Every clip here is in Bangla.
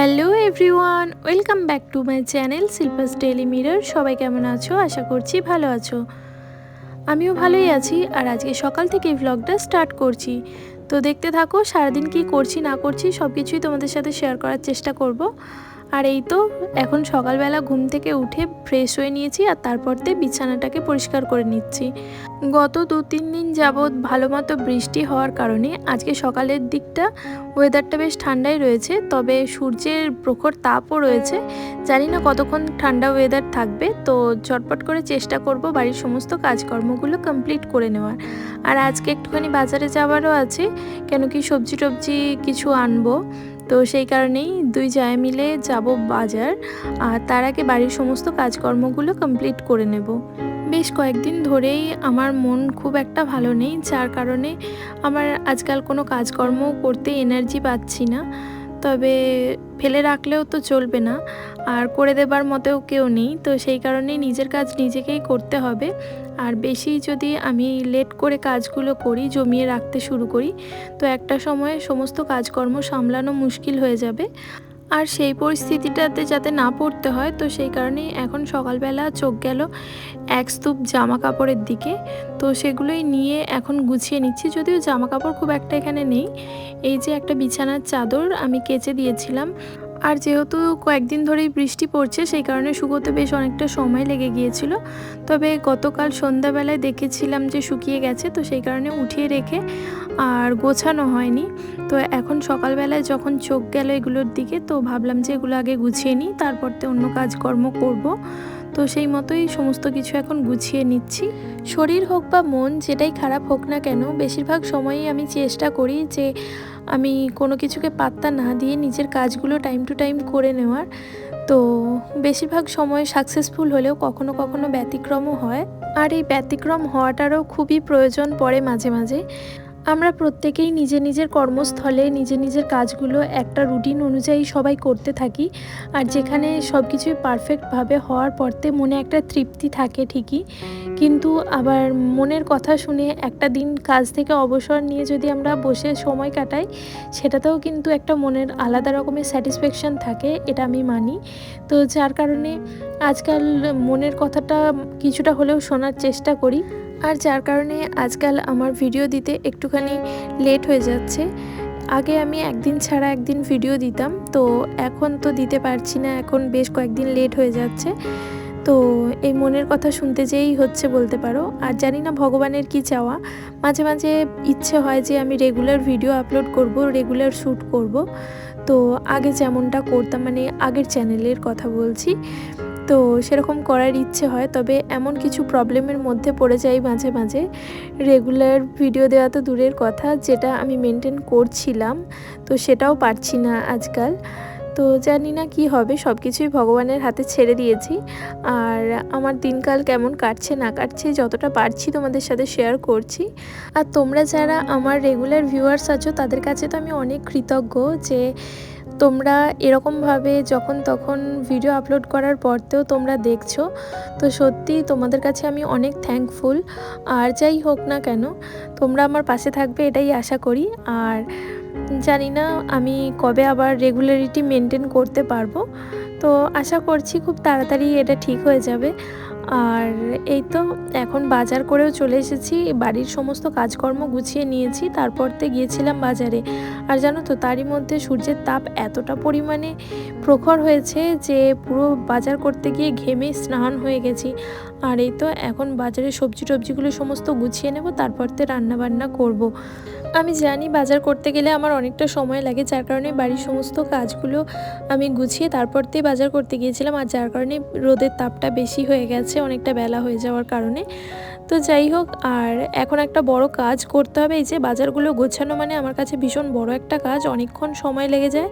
Hello everyone, welcome back to my channel Shilpa's daily mirror. সবাই কেমন আছো? আশা করছি ভালো আছো। আমিও ভালোই আছি আর আজকে সকাল থেকে ভ্লগটা স্টার্ট করছি। তো দেখতে থাকো, সারাদিন কি করছি, না করছি সব কিছুই তোমাদের সাথে শেয়ার করার চেষ্টা করব। আর এই তো, এখন সকালবেলা ঘুম থেকে উঠে ফ্রেশ হয়ে নিয়েছি আর তারপর দিয়ে বিছানাটাকে পরিষ্কার করে নিচ্ছি। গত দু তিন দিন যাবৎ ভালো মতো বৃষ্টি হওয়ার কারণে আজকে সকালের দিকটা ওয়েদারটা বেশ ঠান্ডাই রয়েছে, তবে সূর্যের প্রখর তাপও রয়েছে। জানি না কতক্ষণ ঠান্ডা ওয়েদার থাকবে, তো চটপট করে চেষ্টা করব বাড়ির সমস্ত কাজকর্মগুলো কমপ্লিট করে নেওয়ার। আর আজকে একটুখানি বাজারে যাওয়ারও আছে, কেন কি সবজি টবজি কিছু আনব। তো সেই কারণেই দুই জায় মিলে যাব বাজার, আর তার আগে বাড়ির সমস্ত কাজকর্মগুলো কমপ্লিট করে নেব। বেশ কয়েকদিন ধরেই আমার মন খুব একটা ভালো নেই, যার কারণে আমার আজকাল কোনো কাজকর্ম করতে এনার্জি পাচ্ছি না। তবে ফেলে রাখলেও তো চলবে না। আর করে দেবার মতেও কেউ নেই, তো সেই কারণে নিজের কাজ নিজেকেই করতে হবে। আর বেশি যদি আমি লেট করে কাজগুলো করি, জমিয়ে রাখতে শুরু করি, তো একটা সময়ে সমস্ত কাজকর্ম সামলানো মুশকিল হয়ে যাবে। আর সেই পরিস্থিতিটাতে যাতে না পড়তে হয়, তো সেই কারণেই এখন সকালবেলা চোখ গেল এক স্তূপ জামা কাপড়ের দিকে। তো সেগুলোই নিয়ে এখন গুছিয়ে নিচ্ছি, যদিও জামা কাপড় খুব একটা এখানে নেই। এই যে একটা বিছানার চাদর আমি কেচে দিয়েছিলাম। আর যেহেতু কয়েকদিন ধরেই বৃষ্টি পড়ছে, সেই কারণে শুকোতে বেশ অনেকটা সময় লেগে গিয়েছিল। তবে গতকাল সন্ধ্যাবেলায় দেখেছিলাম যে শুকিয়ে গেছে, তো সেই কারণে উঠিয়ে রেখে আর গোছানো হয়নি। তো এখন সকালবেলায় যখন চোখ গেল এগুলোর দিকে, তো ভাবলাম যে এগুলো আগে গুছিয়ে নিই, তারপর তো অন্য কাজকর্ম করব। তো সেই মতোই সমস্ত কিছু এখন গুছিয়ে নিচ্ছি। শরীর হোক বা মন, যেটাই খারাপ হোক না কেন, বেশিরভাগ সময়ই আমি চেষ্টা করি যে আমি কোনো কিছুকে পাত্তা না দিয়ে নিজের কাজগুলো টাইম টু টাইম করে নেওয়ার। তো বেশিরভাগ সময় সাকসেসফুল হলেও কখনো কখনো ব্যতিক্রমও হয়। আর এই ব্যতিক্রম হওয়াটারও খুবই প্রয়োজন পড়ে মাঝে মাঝে। আমরা প্রত্যেকেই নিজের নিজের কর্মস্থলে নিজের নিজের কাজগুলো একটা রুটিন অনুযায়ী সবাই করতে থাকি। আর যেখানে সব কিছুই পারফেক্টভাবে হওয়ার পরতে মনে একটা তৃপ্তি থাকে ঠিকই। কিন্তু আবার মনের কথা শুনে একটা দিন কাজ থেকে অবসর নিয়ে যদি আমরা বসে সময় কাটাই, সেটাতেও কিন্তু একটা মনের আলাদা রকমের স্যাটিসফ্যাকশান থাকে, এটা আমি মানি। তো যার কারণে আজকাল মনের কথাটা কিছুটা হলেও শোনার চেষ্টা করি। আর যার কারণে আজকাল আমার ভিডিও দিতে একটুখানি লেট হয়ে যাচ্ছে। আগে আমি একদিন ছাড়া একদিন ভিডিও দিতাম, তো এখন তো দিতে পারছি না, এখন বেশ কয়েকদিন লেট হয়ে যাচ্ছে। তো এই মনের কথা শুনতে যেই হচ্ছে বলতে পারো। আর জানি না ভগবানের কি চাওয়া। মাঝে মাঝে ইচ্ছে হয় যে আমি রেগুলার ভিডিও আপলোড করব রেগুলার শ্যুট করব। তো আগে যেমনটা করতাম মানে আগের চ্যানেলের কথা বলছি। তো সেরকম করার ইচ্ছে হয়, তবে এমন কিছু প্রবলেমের মধ্যে পড়ে যাই মাঝে মাঝে। রেগুলার ভিডিও দেওয়া তো দূরের কথা, যেটা আমি মেনটেন করছিলাম, তো সেটাও পারছি না আজকাল। তো জানি না কি হবে সব কিছুই ভগবানের হাতে ছেড়ে দিয়েছি। আর আমার দিনকাল কেমন কাটছে না কাটছে, যতটা পারছি তোমাদের সাথে শেয়ার করছি। আর তোমরা যারা আমার রেগুলার ভিউয়ার্স আছো, তাদের কাছে তো আমি অনেক কৃতজ্ঞ যে তোমরা এরকমভাবে যখন তখন ভিডিও আপলোড করার পরতেও তোমরা দেখছ। তো সত্যি তোমাদের কাছে আমি অনেক থ্যাঙ্কফুল আর যাই হোক না কেন, তোমরা আমার পাশে থাকবে এটাই আশা করি। আর জানি না আমি কবে আবার রেগুলারিটি মেনটেন করতে পারব। তো আশা করছি খুব তাড়াতাড়ি এটা ঠিক হয়ে যাবে। আর এই তো এখন বাজার করেও চলে এসেছি। বাড়ির সমস্ত কাজকর্ম গুছিয়ে নিয়েছি, তারপর তারপরতে গিয়েছিলাম বাজারে। আর জানো তো, তারই মধ্যে সূর্যের তাপ এতটা পরিমাণে প্রখর হয়েছে যে পুরো বাজার করতে গিয়ে ঘেমে স্নান হয়ে গেছি। আর এই তো এখন বাজারে সবজি টবজিগুলো সমস্ত গুছিয়ে নেব তারপরতে রান্না বান্না করব। আমি জানি বাজার করতে গেলে আমার অনেকটা সময় লাগে, যার কারণে বাড়ির সমস্ত কাজগুলো আমি গুছিয়ে তারপরতেই বাজার করতে গিয়েছিলাম। আর যার কারণে রোদের তাপটা বেশি হয়ে গেছে, অনেকটা বেলা হয়ে যাওয়ার কারণে। তো যাই হোক, আর এখন একটা বড় কাজ করতে হবে। এই যে বাজারগুলো গোছানো মানে আমার কাছে ভীষণ বড় একটা কাজ, অনেকক্ষণ সময় লেগে যায়।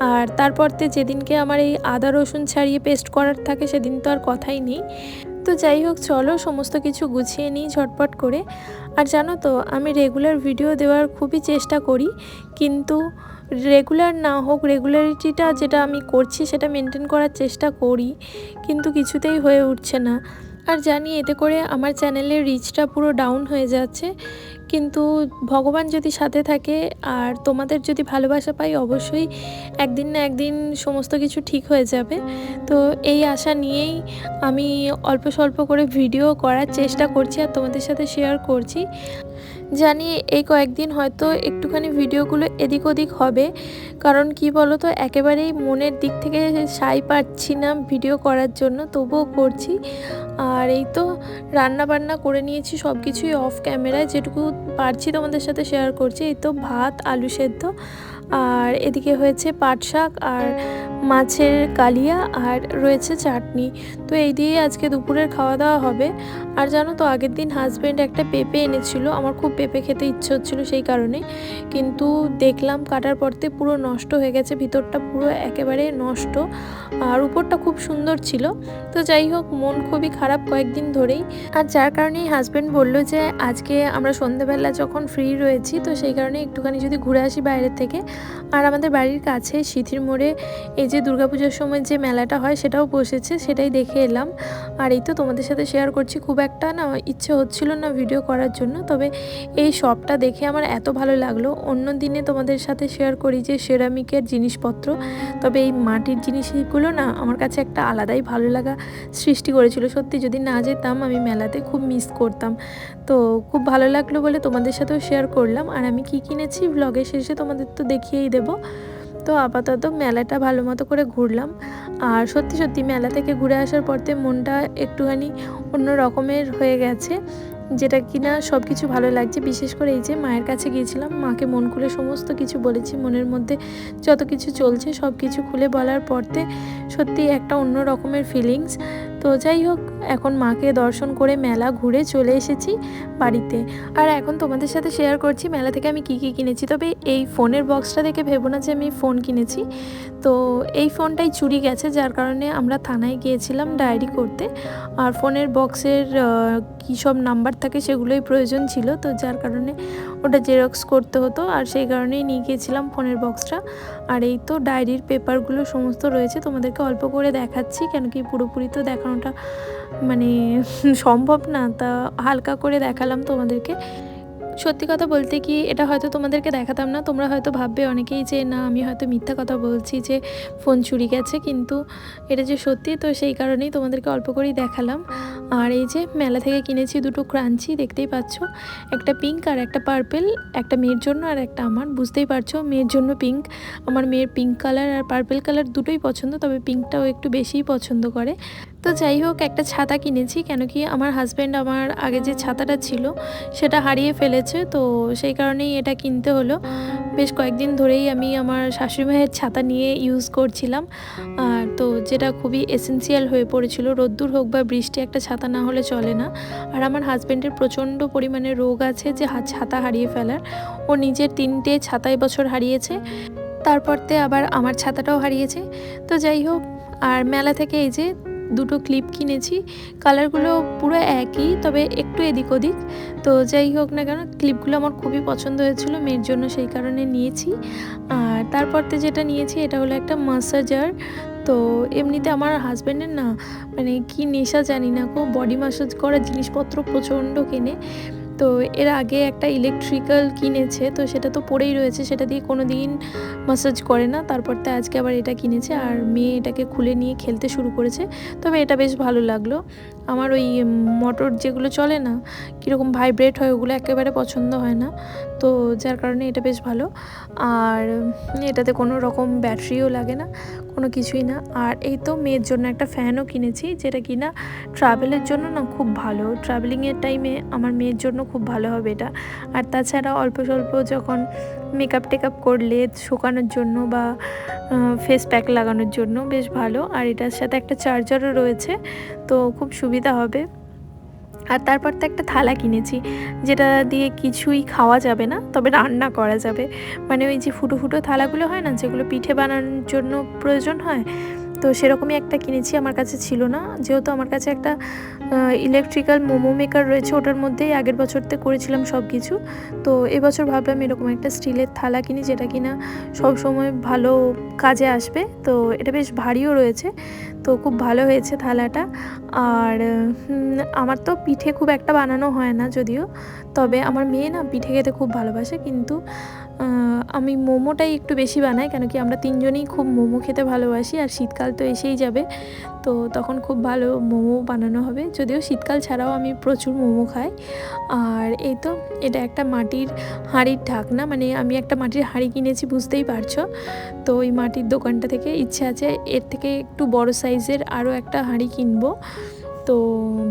আর তারপরতে যেদিনকে আমার এই আদা রসুন ছাড়িয়ে পেস্ট করার থাকে, সেদিন তো আর কথাই নেই। তো যাই হোক, চলো সমস্ত কিছু গুছিয়ে নিই ঝটপট করে। আর জানো তো, আমি রেগুলার ভিডিও দেওয়ার খুবই চেষ্টা করি, কিন্তু রেগুলার না হোক রেগুলারিটিটা যেটা আমি করছি সেটা মেনটেন করার চেষ্টা করি, কিন্তু কিছুতেই হয়ে উঠছে না। আর জানি এতে করে আমার চ্যানেলের রিচটা পুরো ডাউন হয়ে যাচ্ছে কিন্তু ভগবান যদি সাথে থাকে আর তোমাদের যদি ভালোবাসা পাই, অবশ্যই একদিন না একদিন সমস্ত কিছু ঠিক হয়ে যাবে। তো এই আশা নিয়েই আমি অল্প স্বল্প করে ভিডিও করার চেষ্টা করছি আর তোমাদের সাথে শেয়ার করছি। জানি এই কয়েকদিন হয়তো একটুখানি ভিডিওগুলো এদিক ওদিক হবে, কারণ কি বলো তো একেবারেই মনের দিক থেকে সাই পাচ্ছি না ভিডিও করার জন্য, তবুও করছি। আর এই তো রান্না বান্না করে নিয়েছি সব কিছুই অফ ক্যামেরায় যেটুকু পারছি তোমাদের সাথে শেয়ার করছি, এই তো ভাত, আলু সেদ্ধ। আর এদিকে হয়েছে পাট শাক আর মাছের কালিয়া আর রয়েছে চাটনি। তো এই দিয়েই আজকে দুপুরের খাওয়া দাওয়া হবে। আর জানো তো, আগের দিন হাজব্যান্ড একটা পেঁপে এনেছিল। আমার খুব পেঁপে খেতে ইচ্ছে হচ্ছিল সেই কারণে। কিন্তু দেখলাম কাটার পরতে পুরো নষ্ট হয়ে গেছে, ভিতরটা পুরো একেবারে নষ্ট। আর উপরটা খুব সুন্দর ছিল। তো যাই হোক, মন খুবই খারাপ কয়েকদিন ধরেই। আর যার কারণেই হাজব্যান্ড বলল যে, আজকে আমরা সন্ধেবেলা যখন ফ্রি রয়েছি, তো সেই কারণে একটুখানি যদি ঘুরে আসি বাইরের থেকে। আর আমাদের বাড়ির কাছে সিথির মোড়ে এই যে দুর্গাপুজোর সময় যে মেলাটা হয়, সেটাও বসেছে, সেটাই দেখে এলাম। আর এই তো তোমাদের সাথে শেয়ার করছি। খুব একটা না ইচ্ছে হচ্ছিল না ভিডিও করার জন্য, তবে এই শপটা দেখে আমার এত ভালো লাগল। অন্য দিনে তোমাদের সাথে শেয়ার করি যে সেরামিকের জিনিসপত্র। তবে এই মাটির জিনিসগুলো না আমার কাছে একটা আলাদাই ভালো লাগা সৃষ্টি করেছিল, সত্যি যদি না যেতাম, আমি মেলাতে খুব মিস করতাম। তো খুব ভালো লাগল বলে তোমাদের সাথেও শেয়ার করলাম। আর আমি কি কিনেছি? ব্লগের শেষে তোমাদের তো দেখিয়েই দেবো। তো আপাতত মেলাটা ভালো মতো করে ঘুরলাম। আর সত্যি সত্যি মেলা থেকে ঘুরে আসার পরতে মনটা একটুখানি অন্য রকমের হয়ে গেছে। যেটা কিনা সব কিছু ভালো লাগছে। বিশেষ করে এই যে মায়ের কাছে গিয়েছিলাম, মাকে মন খুলে সমস্ত কিছু বলেছি। মনের মধ্যে যত কিছু চলছে সব কিছু খুলে বলার পরতে সত্যি একটা অন্য রকমের ফিলিংস তো যাই হোক, এখন মাকে দর্শন করে মেলা ঘুরে চলে এসেছি বাড়িতে। আর এখন তোমাদের সাথে শেয়ার করছি মেলা থেকে আমি কি কি কিনেছি। তবে এই ফোনের বক্সটা দেখে ভেবো না যে আমি ফোন কিনেছি। তো এই ফোনটাই চুরি গেছে, যার কারণে আমরা থানায় গিয়েছিলাম ডায়েরি করতে। আর ফোনের বক্সের কী সব নাম্বার থাকে সেগুলোই প্রয়োজন ছিল। তো যার কারণে ওটা জেরক্স করতে হতো, আর সেই কারণেই নিয়ে গিয়েছিলাম ফোনের বক্সটা। আর এই তো ডায়েরির পেপারগুলো সমস্ত রয়েছে, তোমাদেরকে অল্প করে দেখাচ্ছি, কেন কি পুরোপুরি তো দেখানোটা মানে সম্ভব না, তা হালকা করে দেখালাম তোমাদেরকে। সত্যি কথা বলতে কি, এটা হয়তো তোমাদেরকে দেখাতাম না। তোমরা হয়তো ভাববে অনেকেই যে, না, আমি হয়তো মিথ্যা কথা বলছি যে, ফোন চুরি গেছে। কিন্তু এটা যে সত্যি, তো সেই কারণেই তোমাদেরকে অল্প করেই দেখালাম। আর এই যে, মেলা থেকে কিনেছি দুটো ক্রাঞ্চি, দেখতেই পাচ্ছ। একটা পিঙ্ক আর একটা পার্পেল, একটা মেয়ের জন্য আর একটা আমার। বুঝতেই পারছ, মেয়ের জন্য পিঙ্ক। আমার মেয়ের পিঙ্ক কালার আর পার্পেল কালার দুটোই পছন্দ, তবে পিঙ্কটাও একটু বেশিই পছন্দ করে। তো যাই হোক, একটা ছাতা কিনেছি, কেন কি আমার হাজব্যান্ড আমার আগে যে ছাতাটা ছিল, সেটা হারিয়ে ফেলেছে। তো সেই কারণেই এটা কিনতে হলো। বেশ কয়েকদিন ধরেই আমি আমার শাশুড়ি মায়ের ছাতা নিয়ে ইউজ করছিলাম। আর তো যেটা খুবই এসেন্সিয়াল হয়ে পড়েছিল, রোদ্দুর হোক বা বৃষ্টি, একটা ছাতা না হলে চলে না। আর আমার হাজব্যান্ডের প্রচণ্ড পরিমাণে রোগ আছে যে ছাতা হারিয়ে ফেলার। ও নিজের তিনটে ছাতা বছর হারিয়েছে। তারপরতে আবার আমার ছাতাটাও হারিয়েছে। তো যাই হোক, আর মেলা থেকে এই যে দুটো ক্লিপ কিনেছি। কালারগুলো পুরো একই, তবে একটু এদিক ওদিক। তো যাই হোক না কেন ক্লিপগুলো আমার খুবই পছন্দ হয়েছিল, মেয়ের জন্য সেই কারণে নিয়েছি। আর তারপরতে যেটা নিয়েছি, এটা হলো একটা মাসাজার তো এমনিতে আমার হাজব্যান্ডের না মানে কি নেশা জানি না কো বডি মাসাজ করার জিনিসপত্র প্রচণ্ড কেনে। তো এর আগে একটা ইলেকট্রিক্যাল কিনেছে, তো সেটা তো পড়েই রয়েছে, সেটা দিয়ে কোনো দিন ম্যাসাজ করে না। তারপর তো আজকে আবার এটা কিনেছে আর মেয়ে এটাকে খুলে নিয়ে খেলতে শুরু করেছে। তবে এটা বেশ ভালো লাগল। আমার ওই মোটর যেগুলো চলে না, কীরকম ভাইব্রেট হয় ওগুলো একেবারে পছন্দ হয় না। তো যার কারণে এটা বেশ ভালো। আর এটাতে কোনো রকম ব্যাটারিও লাগে না, কোনো কিছুই না। আর এই তো মেয়ের জন্য একটা ফ্যানও কিনেছি, যেটা কি না ট্রাভেলের জন্য না খুব ভালো। ট্রাভেলিংয়ের টাইমে আমার মেয়ের জন্য খুব ভালো হবে এটা। আর তাছাড়া অল্প স্বল্প যখন মেকআপ টেকআপ করলে শুকানোর জন্য বা ফেস প্যাক লাগানোর জন্য বেশ ভালো। আর এটার সাথে একটা চার্জারও রয়েছে, তো খুব সুবিধা হবে। আর তারপর তো একটা থালা কিনেছি, যেটা দিয়ে কিছুই খাওয়া যাবে না, তবে রান্না করা যাবে। মানে ওই যে ফুটো ফুটো থালাগুলো হয় না, যেগুলো পিঠে বানানোর জন্য প্রয়োজন হয় তো সেরকমই একটা কিনেছি, আমার কাছে ছিল না। যেহেতু আমার কাছে একটা ইলেকট্রিক্যাল মোমো মেকার রয়েছে, ওটার মধ্যেই আগের বছরতে করেছিলাম সব কিছু তো এবছর ভাবলাম এরকম একটা স্টিলের থালা কিনি, যেটা কিনা সব সময় ভালো কাজে আসবে। তো এটা বেশ ভারীও রয়েছে, তো খুব ভালো হয়েছে থালাটা। আর আমার তো পিঠে খুব একটা বানানো হয় না যদিও, তবে আমার মেয়ে না পিঠে খেতে খুব ভালোবাসে, কিন্তু আমি মোমোটাই একটু বেশি বানাই, কেন কি আমরা তিনজনই খুব মোমো খেতে ভালোবাসি, আর শীতকাল তো এসেই যাবে। তো তখন খুব ভালো মোমো বানানো হবে, যদিও শীতকাল ছাড়াও আমি প্রচুর মোমো খাই। আর এই তো, এটা একটা মাটির হাঁড়ির ঢাকনা মানে আমি একটা মাটির হাঁড়ি কিনেছি, বুঝতেই পারছ। তো ওই মাটির দোকানটা থেকে ইচ্ছে আছে, এর থেকে একটু বড় সাইজের আরও একটা হাঁড়ি কিনবো। তো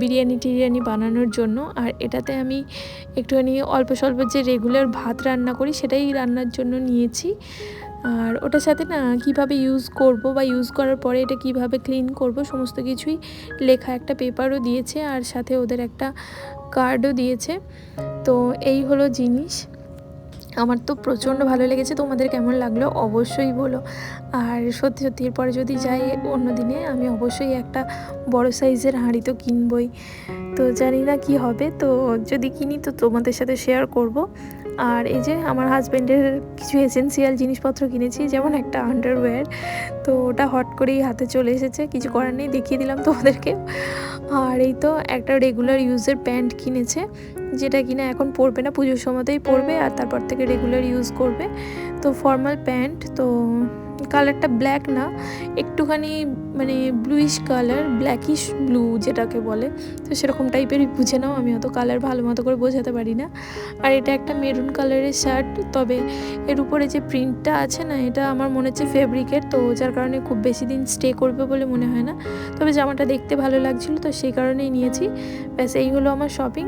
বিরিয়ানি টিরিয়ানি বানানোর জন্য, আর এটাতে আমি একটুখানি অল্প স্বল্প যে রেগুলার ভাত রান্না করি সেটাই রান্নার জন্য নিয়েছি। আর ওটার সাথে না কীভাবে ইউজ করব বা ইউজ করার পরে এটা কীভাবে ক্লিন করব সমস্ত কিছুই লেখা একটা পেপারও দিয়েছে, আর সাথে ওদের একটা কার্ডও দিয়েছে। তো এই হলো জিনিস। আমার তো প্রচণ্ড ভালো লেগেছে। তোমাদের কেমন লাগল অবশ্যই বলো। আর সত্যি সত্যি, এরপরে যদি যাই অন্য দিনে, আমি অবশ্যই একটা বড় সাইজের হাঁড়ি তো কিনবই। তো জানি না কি হবে। তো যদি কিনি, তো তোমাদের সাথে শেয়ার করব। আর এই যে আমার হাজব্যান্ডের কিছু এসেন্সিয়াল জিনিসপত্র কিনেছি, যেমন একটা আন্ডারওয়্যার তো ওটা হট করেই হাতে চলে এসেছে। কিছু করার নেই, দেখিয়ে দিলাম তোমাদেরকে। আর এই তো একটা রেগুলার ইউজের প্যান্ট কিনেছে। যেটা কিনা এখন পরবে না, পুজোর সময়তেই পরবে আর তারপর থেকে রেগুলার ইউজ করবে। তো ফর্মাল প্যান্ট তো কালারটা ব্ল্যাক না, একটুখানি মানে ব্লুইশ কালার ব্ল্যাকিশ ব্লু যেটাকে বলে, তো সেরকম টাইপেরই বুঝে নাও, আমি অত কালার ভালো মতো করে বোঝাতে পারি না। আর এটা একটা মেরুন কালারের শার্ট তবে এর উপরে যে প্রিন্টটা আছে না, এটা আমার মনে হচ্ছে ফেব্রিকের তো যার কারণে খুব বেশি দিন স্টে করবে বলে মনে হয় না। তবে জামাটা দেখতে ভালো লাগছিল, তো সেই কারণেই নিয়েছি। ব্যাস, এই হলো আমার শপিং